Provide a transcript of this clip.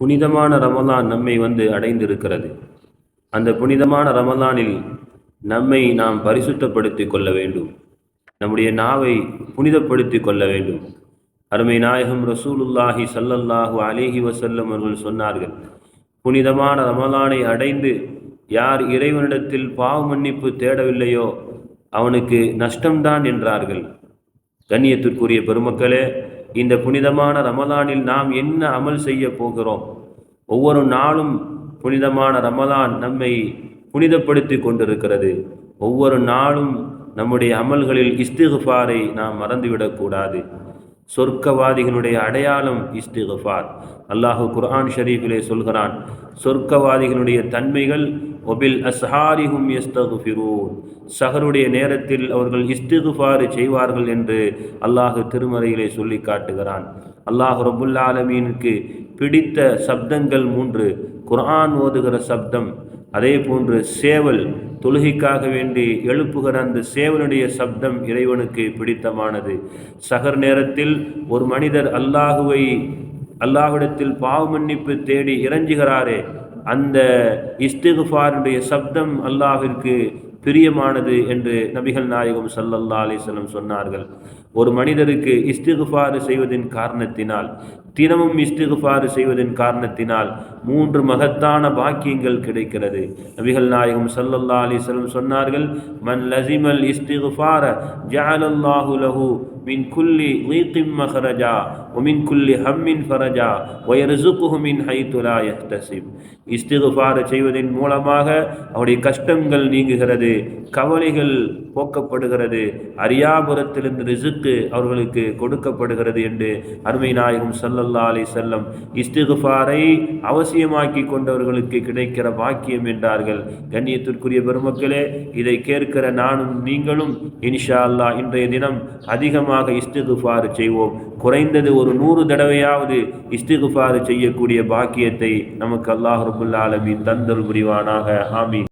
புனிதமான ரமலான் நம்மை வந்து அடைந்திருக்கிறது. அந்த புனிதமான ரமலானில் நம்மை நாம் பரிசுத்தப்படுத்திக் கொள்ள வேண்டும். நம்முடைய நாவை புனிதப்படுத்திக் கொள்ள வேண்டும். அருமை நாயகம் ரசூலுல்லாஹி சல்லல்லாஹு அலேஹி வசல்லம் அவர்கள் சொன்னார்கள் புனிதமான ரமலானை அடைந்து யார் இறைவனிடத்தில் பாவ மன்னிப்பு தேடவில்லையோ அவனுக்கு நஷ்டம்தான் என்றார்கள். கண்ணியத்திற்குரிய பெருமக்களே இந்த புனிதமான ரமலானில் நாம் என்ன அமல் செய்ய போகிறோம்? ஒவ்வொரு நாளும் புனிதமான ரமலான் நம்மை புனிதப்படுத்தி கொண்டிருக்கிறது. ஒவ்வொரு நாளும் நம்முடைய அமல்களில் இஸ்திகுஃபாரை நாம் மறந்துவிடக்கூடாது சொர்க்கவாதிகளுடைய அடையாளம் இஸ்திகுஃபார். அல்லாஹு குர்ஆன் ஷரீஃபிலே சொல்கிறான் சொர்க்கவாதிகளுடைய தன்மைகள் ஒபில் அஸ்ஹாரிஹும் எஸ்தகுஃபிரூன் சஹருடைய நேரத்தில் அவர்கள் இஸ்திகுஃபாறு செய்வார்கள் என்று அல்லாஹு திருமறையிலே சொல்லி காட்டுகிறான். அல்லாஹு ரபுல் ஆலமீனுக்கு பிடித்த சப்தங்கள் மூன்று. குர்ஆன் ஓதுகிற சப்தம் அதே போன்று சேவல் தொழுகைக்காக வேண்டி எழுப்புகிற அந்த சேவனுடைய சப்தம் இறைவனுக்கு பிடித்தமானது. சகர் நேரத்தில் ஒரு மனிதர் அல்லாஹுவை அல்லாஹுடத்தில் பாவ மன்னிப்பு தேடி இறஞ்சுகிறாரே அந்த இஸ்திகுஃபாருடைய சப்தம் அல்லாஹிற்கு பிரியமானது என்று நபிகள் நாயகம் சல்லல்லா அலிஸ்லம் சொன்னார்கள். ஒரு மனிதருக்கு இஸ்திகுஃபாறு செய்வதின் காரணத்தினால் தினமும் இஸ்திகுஃபாறு செய்வதன் காரணத்தினால் மூன்று மகத்தான பாக்கியங்கள் கிடைக்கிறது. நபிகள் நாயகம் சல்லல்லா அலிஸ்லம் சொன்னார்கள் மன் லசிமல் இஸ்திகுஃபார ஜாலல்லாஹு லஹு மின் குல்லி வீக்கிம் மஹரஜா ஒமின் குல்லி ஹம்மின் ஃபரஜா ஒயர்சுகுஹு ஹைத்துலா யஹ்தசிப் இஸ்திகுஃபார செய்வதன் மூலமாக அவருடைய கஷ்டங்கள் நீங்குகிறது கவலைகள் போக்கப்படுகிறது அரியாபுரத்திலிருந்து ரிசுக்கு அவர்களுக்கு கொடுக்கப்படுகிறது என்று அருமை நாயகம் சல்லல்லா அலி செல்லம் இஸ்திகுஃபாரை அவசியமாக்கி கொண்டவர்களுக்கு கிடைக்கிற பாக்கியம் என்றார்கள். கண்ணியத்திற்குரிய பெருமக்களே இதை கேட்கிற நானும் நீங்களும் இன்ஷா அல்லாஹ் இன்றைய தினம் அதிகமாக இஸ்திகுஃபாறு செய்வோம். குறைந்தது ஒரு நூறு தடவையாவது இஸ்திகுஃபாறு செய்யக்கூடிய பாக்கியத்தை நமக்கு அல்லாஹ் ரபுல்லா ஆலமீன் தந்தல் புரிவானாக. ஆமீன்.